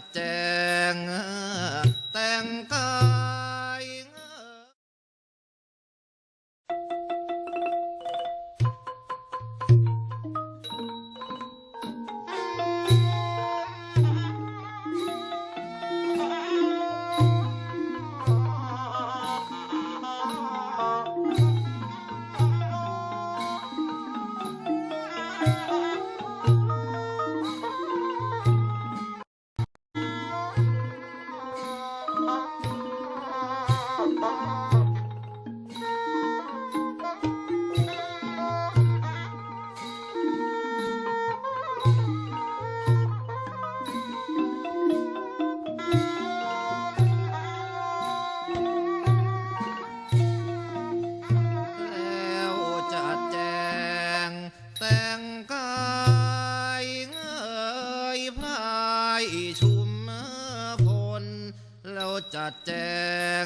ดแจง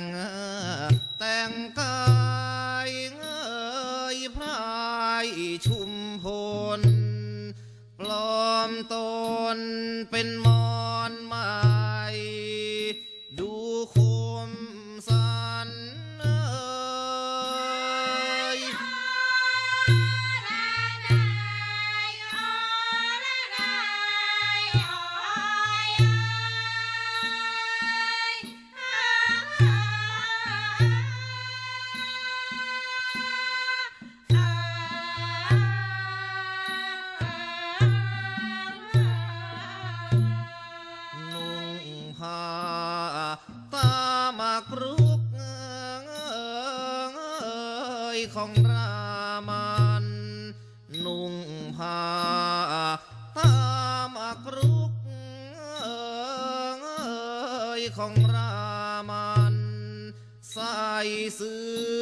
งแต่งกายเงยพรายชุมพลปลอมตนเป็นม ของรามันนุ่งผ้าตามกรุกเอยของรามันใส่เสื้อ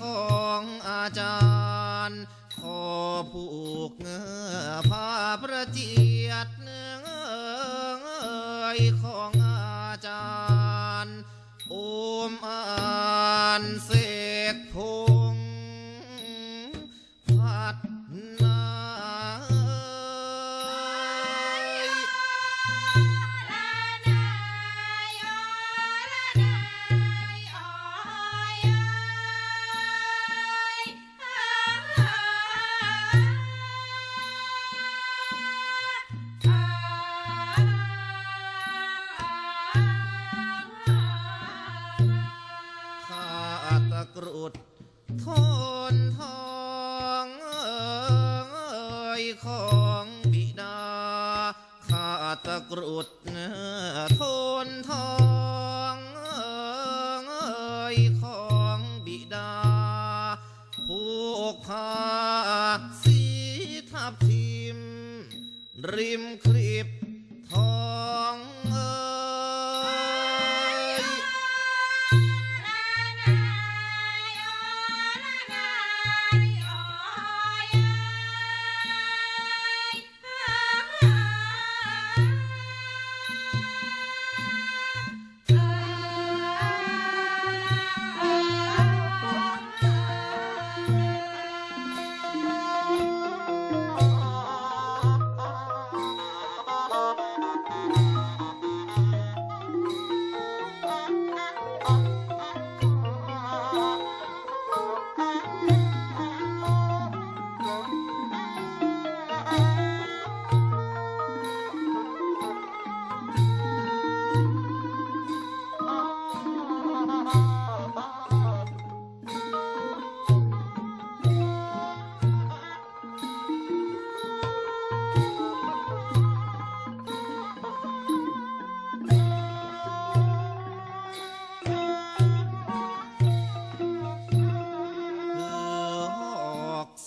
ของอาจารย์ ขอผูกเงื้อผ้าประเจียดเนื้อยของอาจารย์ โอมอ่านเสกพงษ์พั กรุด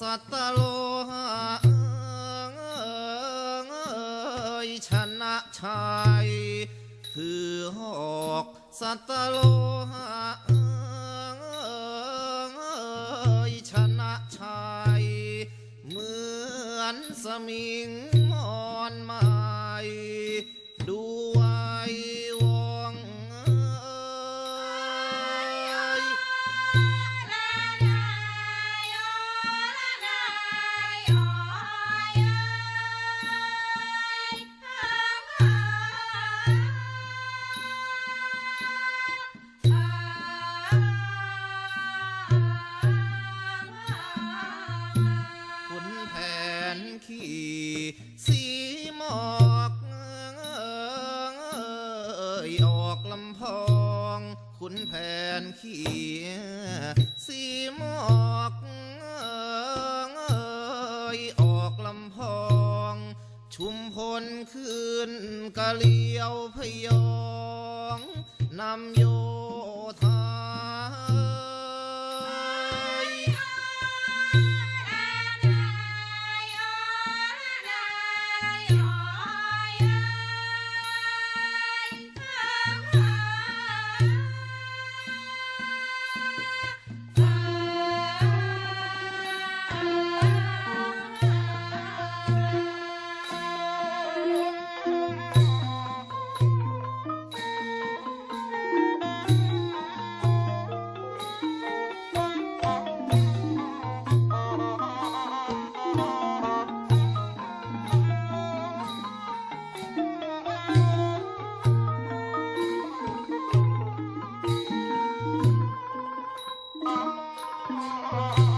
สัตโลหะชนะชัยคือหอกสัตโลหะชนะชัยเหมือนสมิงมอนไม้ดู ยวพยองนำโย oh, oh.